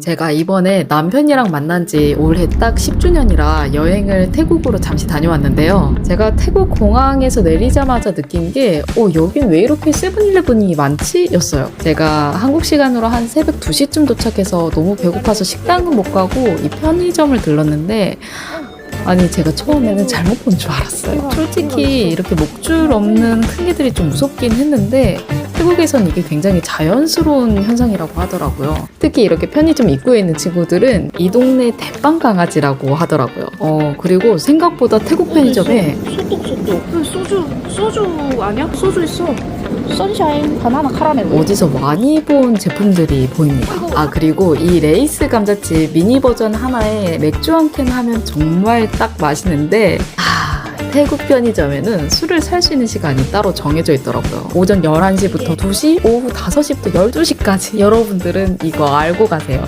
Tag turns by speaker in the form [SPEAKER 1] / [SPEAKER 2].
[SPEAKER 1] 제가 이번에 남편이랑 만난 지 올해 딱 10주년이라 여행을 태국으로 잠시 다녀왔는데요. 제가 태국 공항에서 내리자마자 느낀 게, 어, 여긴 왜 이렇게 세븐일레븐이 많지? 였어요. 제가 한국 시간으로 한 새벽 2시쯤 도착해서 너무 배고파서 식당은 못 가고 이 편의점을 들렀는데, 아니, 제가 처음에는 잘못 본 줄 알았어요. 솔직히 이렇게 목줄 없는 큰 개들이 좀 무섭긴 했는데, 태국에선 이게 굉장히 자연스러운 현상이라고 하더라고요. 특히 이렇게 편의점 입구에 있는 친구들은 이 동네 대빵 강아지라고 하더라고요. 어, 그리고 생각보다 태국 편의점에
[SPEAKER 2] 소독 소독 그 소주 소주 아니야? 소주 있어 선샤인 바나나 카라멜
[SPEAKER 1] 어디서 많이 본 제품들이 보입니다. 아, 그리고 이 레이스 감자칩 미니 버전 하나에 맥주 한 캔 하면 정말 딱 맛있는데, 아, 태국 편의점에는 술을 살 수 있는 시간이 따로 정해져 있더라고요. 오전 11시부터 2시, 오후 5시부터 12시까지. 여러분들은 이거 알고 가세요.